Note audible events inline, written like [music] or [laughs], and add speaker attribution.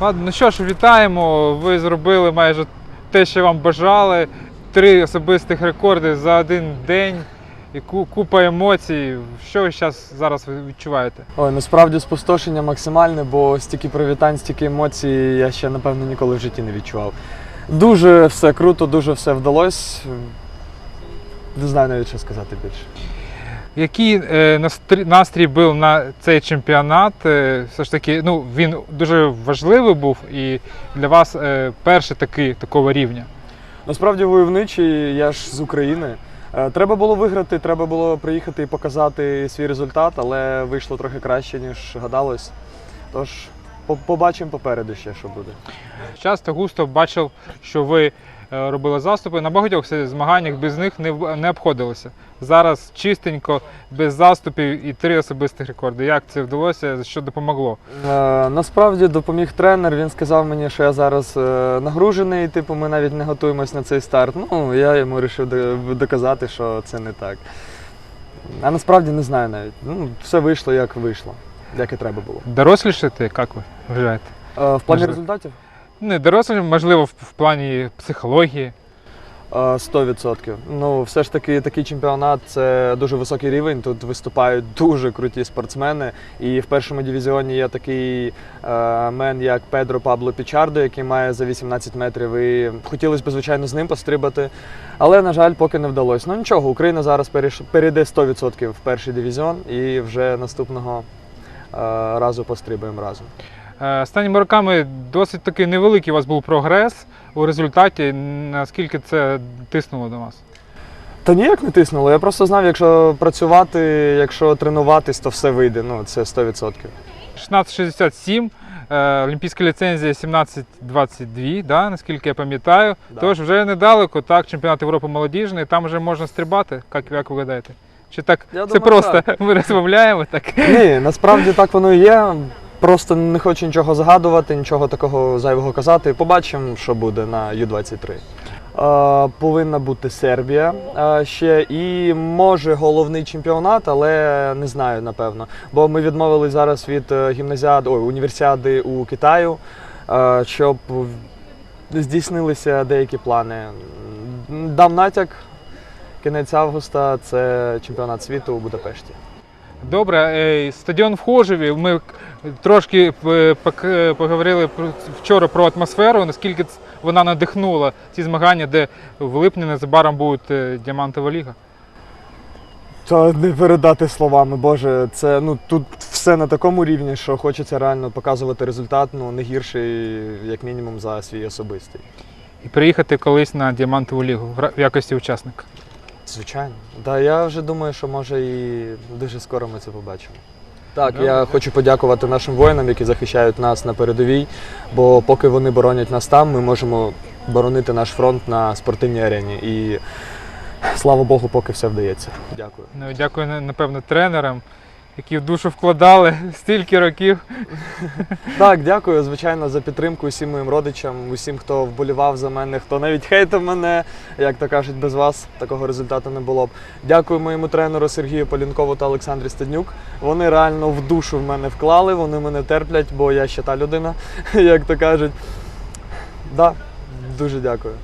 Speaker 1: Ну що ж, вітаємо. Ви зробили майже те, що вам бажали. Три особистих рекорди за один день і купа емоцій. Що ви зараз зараз відчуваєте?
Speaker 2: Ой, насправді спустошення максимальне, бо стільки привітань, стільки емоцій я ще, напевно, ніколи в житті не відчував. Дуже все круто, дуже все вдалося. Не знаю навіть, що сказати більше.
Speaker 1: Який е, настрій, був на цей чемпіонат? Е, все ж таки, ну він дуже важливий був і для вас е, перший такий такого рівня.
Speaker 2: Насправді войовничий, я ж з України. Треба було виграти, треба було приїхати і показати свій результат, але вийшло трохи краще, ніж гадалось. Тож побачимо попереду ще, що буде.
Speaker 1: Часто густо бачив, що ви е, робили заступи. На багатьох змаганнях без них не, не обходилося. Зараз чистенько, без заступів і три особистих рекорди. Як це вдалося? Що допомогло?
Speaker 2: Е, насправді допоміг тренер. Він сказав мені, що я зараз е, нагружений, типу, ми навіть не готуємось на цей старт. Ну, я йому вирішив доказати, що це не так. А насправді не знаю навіть. Ну, все вийшло, як вийшло, як і треба було.
Speaker 1: Дорослішати, як ви вважаєте?
Speaker 2: Е, в плані
Speaker 1: Можливо.
Speaker 2: результатів?
Speaker 1: Не дорослі, можливо, в, в плані психології.
Speaker 2: Е, 100%. Ну, все ж таки, такий чемпіонат це дуже високий рівень. Тут виступають дуже круті спортсмени. І в першому дивізіоні є такий е, мен, як Педро Пабло Пічардо, який має за 18 метрів. І хотілося б, звичайно, з ним пострибати. Але, на жаль, поки не вдалося. Ну нічого, Україна зараз перейш- перейде 100% в перший дивізіон і вже наступного разу пострибаємо разом.
Speaker 1: Е, Останніми роками досить такий невеликий у вас був прогрес у результаті. Наскільки це тиснуло до вас?
Speaker 2: Та ніяк не тиснуло. Я просто знав, якщо працювати, якщо тренуватись, то все вийде. Ну, це 100%.
Speaker 1: 1667, е, олімпійська ліцензія 1722, да, наскільки я пам'ятаю.
Speaker 2: Да.
Speaker 1: Тож вже недалеко, так, чемпіонат Європи молодіжний, там вже можна стрибати, як, як ви гадаєте? Чи так
Speaker 2: Я
Speaker 1: це
Speaker 2: думаю,
Speaker 1: просто [laughs] ми розмовляємо так?
Speaker 2: Ні, насправді так воно і є. Просто не хочу нічого згадувати, нічого такого зайвого казати. Побачимо, що буде на Ю-23. Е, повинна бути Сербія е, ще і може головний чемпіонат, але не знаю напевно. Бо ми відмовились зараз від е, гімназіади, ой, універсіади у Китаю, е, щоб здійснилися деякі плани. Дам натяк. Кінець августа це чемпіонат світу у Будапешті.
Speaker 1: Добре, е, стадіон в Хожеві. Ми трошки е, е, поговорили вчора про атмосферу, наскільки вона надихнула ці змагання, де в липні незабаром буде діамантова ліга.
Speaker 2: Та не передати словами, Боже, це ну тут все на такому рівні, що хочеться реально показувати результат, ну не гірший, як мінімум, за свій особистий.
Speaker 1: І приїхати колись на діамантову лігу в якості учасника.
Speaker 2: Звичайно. Да, я вже думаю, що може і дуже скоро ми це побачимо. Так, я хочу подякувати нашим воїнам, які захищають нас на передовій, бо поки вони боронять нас там, ми можемо боронити наш фронт на спортивній арені. І слава Богу, поки все вдається. Дякую.
Speaker 1: Ну, дякую, на- напевно, тренерам, які в душу вкладали [laughs] стільки років.
Speaker 2: Так, дякую, звичайно, за підтримку усім моїм родичам, усім, хто вболівав за мене, хто навіть хейтив мене. Як то кажуть, без вас такого результату не було б. Дякую моєму тренеру Сергію Полінкову та Олександрі Стаднюк. Вони реально в душу в мене вклали, вони мене терплять, бо я ще та людина, [laughs] як то кажуть. Да, дуже дякую.